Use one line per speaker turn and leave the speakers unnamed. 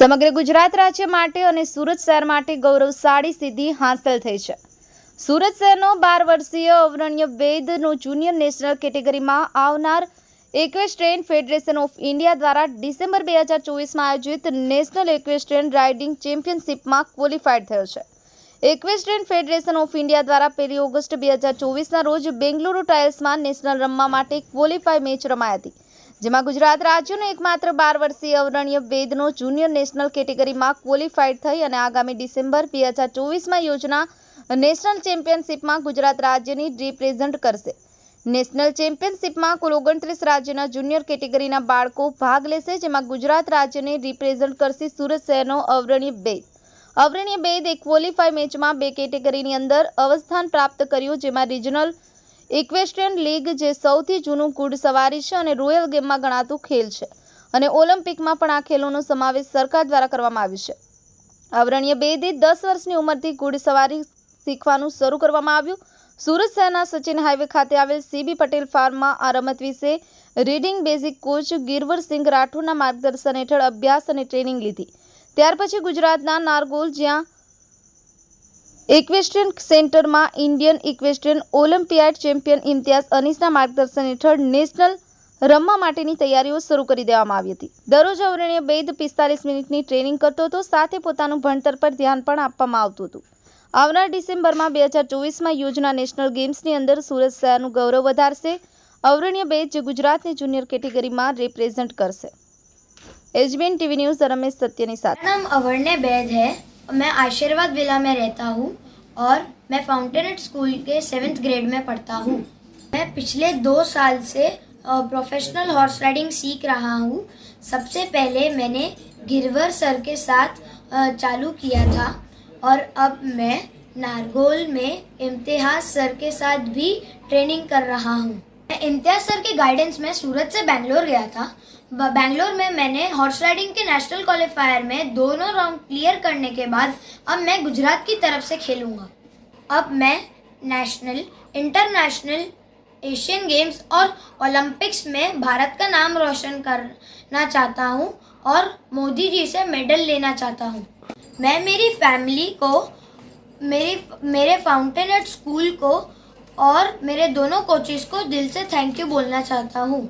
સમગ્ર ગુજરાત રાજ્ય માટે અને સુરત શહેર માટે ગૌરવશાળી સિદ્ધિ હાંસલ થઈ છે. સુરત શહેરનો બાર વર્ષીય અવરણ્ય વેદનો જુનિયર નેશનલ કેટેગરીમાં આવનાર એક્વેસ્ટ્રેન ફેડરેશન ઓફ ઇન્ડિયા દ્વારા ડિસેમ્બર બે હજાર ચોવીસમાં આયોજિત નેશનલ એક્વેસ્ટ્રેન રાઇડિંગ ચેમ્પિયનશિપમાં ક્વોલિફાઇડ થયો છે. એક્વેસ્ટ્રેન ફેડરેશન ઓફ ઇન્ડિયા દ્વારા પહેલી ઓગસ્ટ બે હજાર ચોવીસના રોજ બેંગલુરુ ટ્રાયલ્સમાં નેશનલ રમવા માટે ક્વોલિફાઈ મેચ રમાઈ હતી. જેમાં ગુજરાત રાજ્યનો એકમાત્ર બાર વર્ષીય અવરણ્ય વેદનો જુનિયર નેશનલ કેટેગરીમાં ક્વોલિફાઈડ થઈ અને આગામી ડિસેમ્બર બે હજાર ચોવીસમાં યોજના નેશનલ ચેમ્પિયનશિપમાં ગુજરાત રાજ્યની રિપ્રેઝન્ટ કરશે. નેશનલ ચેમ્પિયનશિપમાં કુલ ઓગણત્રીસ રાજ્યના જુનિયર કેટેગરીના બાળકો ભાગ લેશે, જેમાં ગુજરાત રાજ્યને રિપ્રેઝન્ટ કરશે સુરત શહેરનો અવરણ્ય બેદ. અવરણ્ય બેદ એક ક્વોલિફાઈ મેચમાં બે કેટેગરીની અંદર અવસ્થાન પ્રાપ્ત કર્યું, જેમાં રિજનલ ઇક્વેસ્ટ્રિયન લીગ જે સૌથી જૂનું ઘુડસવારી છે અને રોયલ ગેમમાં ગણાતું ખેલ છે. અને ઓલિમ્પિકમાં પણ આ ખેલોનો સમાવેશ સરકાર દ્વારા કરવામાં આવ્યો છે. અવરણ્ય બેદે દસ વર્ષની ઉંમરથી ઘોડસવારી શીખવાનું શરૂ કરવામાં આવ્યું. સુરત શહેરના સચિન હાઈવે ખાતે આવેલ સીબી પટેલ ફાર્મમાં આ રમત વિશે રીડિંગ બેઝિક કોચ ગિરવરસિંહ રાઠોડના માર્ગદર્શન હેઠળ અભ્યાસ અને ટ્રેનિંગ લીધી. ત્યાર પછી ગુજરાતના નારગોલ જ્યાં ઇક્વેસ્ટ્રિયન સેન્ટરમાં Indian equestrian olympiad champion Imtiaz અનીસના માર્ગદર્શન હેઠળ નેશનલ રમવા માટેની તૈયારીઓ શરૂ કરી દેવામાં આવી હતી. દરરોજ અવરણીય બે પિસ્તાલીસ મિનિટની ટ્રેનિંગ કરતો હતો, સાથે પોતાનું ભણતર પર ધ્યાન પણ આપવામાં આવતું હતું. આવનાર ડિસેમ્બરમાં બે હજાર ચોવીસમાં યોજના નેશનલ ગેમ્સની અંદર સુરત શહેરનું ગૌરવ વધારશે. અવરણીય બે જે ગુજરાતની જુનિયર કેટેગરીમાં રેપ્રેઝેન્ટ કરશે. એચબીએન ટીવી ન્યૂઝ રમેશ સત્યની
સાથે. નામ અવરણ્ય બેદ હૈ. मैं आशीर्वाद विला में रहता हूँ और मैं फाउंटेनेट स्कूल के सेवेंथ ग्रेड में पढ़ता हूँ। मैं पिछले दो साल से प्रोफेशनल हॉर्स राइडिंग सीख रहा हूँ। सबसे पहले मैंने गिरवर सर के साथ चालू किया था और अब मैं नारगोल में इम्तिहाज सर के साथ भी ट्रेनिंग कर रहा हूँ। मैं इम्तियाज़ सर के गाइडेंस में सूरत से बैंगलोर गया था। बैंगलोर में मैंने हॉर्स राइडिंग के नेशनल क्वालिफायर में दोनों राउंड क्लियर करने के बाद अब मैं गुजरात की तरफ़ से खेलूँगा। अब मैं नेशनल इंटरनेशनल एशियन गेम्स और ओलंपिक्स में भारत का नाम रोशन करना चाहता हूँ और मोदी जी से मेडल लेना चाहता हूँ। मैं मेरी फैमिली को, मेरी, मेरे फाउंटेनेट स्कूल को और मेरे दोनों कोचेस को दिल से थैंक यू बोलना चाहता हूँ